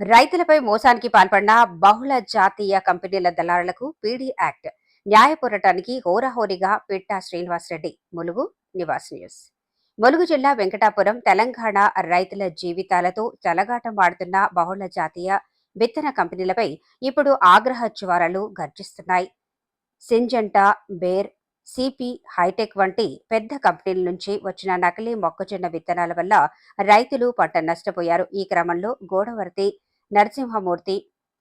రైతులపై మోసానికి పాల్పడిన బహుళ జాతీయ కంపెనీల దళారులకు పీడీ యాక్ట్ న్యాయ పోరాటానికి హోరాహోరీగా పిట్టా శ్రీనివాసరెడ్డి ములుగు నివాస్ న్యూస్. ములుగు జిల్లా వెంకటాపురం తెలంగాణ రైతుల జీవితాలతో చెలగాటమాడుతున్న బహుళ జాతీయ విత్తన కంపెనీలపై ఇప్పుడు ఆగ్రహ జ్వారాలు గర్జిస్తున్నాయి. సింజంటా బేర్ సిపి హైటెక్ వంటి పెద్ద కంపెనీల నుంచి వచ్చిన నకిలీ మొక్కజొన్న విత్తనాల వల్ల రైతులు పంట నష్టపోయారు. ఈ క్రమంలో గోడవర్తి నరసింహమూర్తి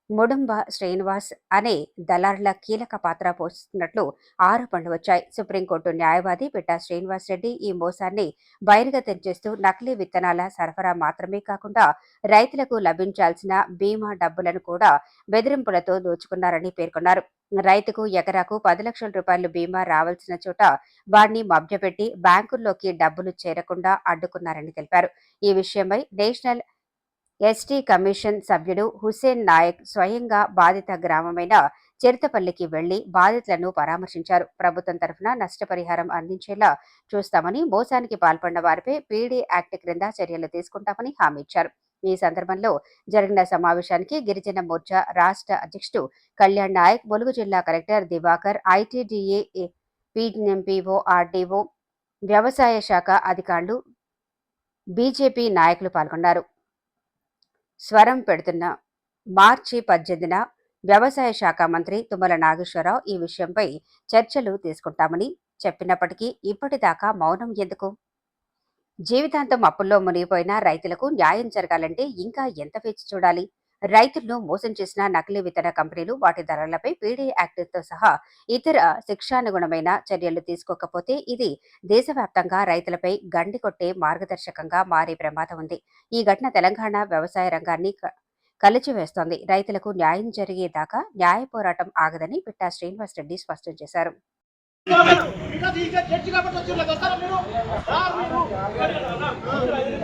ముడుంబ శ్రీనివాస్ అనే దళారుల కీలక పాత్ర పోషిస్తున్నట్లు ఆరోపణలు వచ్చాయి. సుప్రీంకోర్టు న్యాయవాది పిట్టా శ్రీనివాస్ రెడ్డి ఈ మోసాన్ని బహిర్గతం చేస్తూ నకిలీ విత్తనాల సరఫరా మాత్రమే కాకుండా రైతులకు లభించాల్సిన బీమా డబ్బులను కూడా బెదిరింపులతో దోచుకున్నారని పేర్కొన్నారు. రైతుకు ఎకరాకు పది లక్షల రూపాయలు బీమా రావాల్సిన చోట వారిని మభ్యపెట్టి బ్యాంకుల్లోకి డబ్బులు చేరకుండా అడ్డుకున్నారని తెలిపారు. ఈ విషయమై నేషనల్ ఎస్టీ కమిషన్ సభ్యుడు హుసేన్ నాయక్ స్వయంగా బాధిత గ్రామమైన చిరుతపల్లికి వెళ్ళి బాధితులను పరామర్శించారు. ప్రభుత్వం తరఫున నష్టపరిహారం అందించేలా చూస్తామని మోసానికి పాల్పడిన వారిపై పీడీ యాక్ట్ క్రింద చర్యలు తీసుకుంటామని హామీ ఇచ్చారు. ఈ సందర్భంలో జరిగిన సమావేశానికి గిరిజన మోర్చా రాష్ట్ర అధ్యక్షుడు కళ్యాణ్ నాయక్ ములుగు జిల్లా collector Divakar ITDA PMPO RDO వ్యవసాయ శాఖ అధికారులు బీజేపీ నాయకులు పాల్గొన్నారు. స్వరం పెడుతున్న మార్చి పద్దెనిమిదిన వ్యవసాయ శాఖ మంత్రి తుమ్మల నాగేశ్వరరావు ఈ విషయంపై చర్చలు తీసుకుంటామని చెప్పినప్పటికీ ఇప్పటిదాకా మౌనం ఎందుకు? జీవితాంతం అప్పుల్లో మునిగిపోయిన రైతులకు న్యాయం జరగాలంటే ఇంకా ఎంత వేచి చూడాలి? రైతులను మోసం చేసిన నకిలీ విత్తన కంపెనీలు వాటి ధరలపై పీడీ యాక్ట్తో సహా ఇతర శిక్షానుగుణమైన చర్యలు తీసుకోకపోతే ఇది దేశవ్యాప్తంగా రైతులపై గండి కొట్టే మార్గదర్శకంగా మారే ప్రమాదం ఉంది. ఈ ఘటన తెలంగాణ వ్యవసాయ రంగాన్ని కలిచివేస్తోంది. రైతులకు న్యాయం జరిగేదాకా న్యాయ పోరాటం ఆగదని పిట్టా శ్రీనివాస్ రెడ్డి స్పష్టం చేశారు. కాబట్టి మీరు మీరు. చేశారు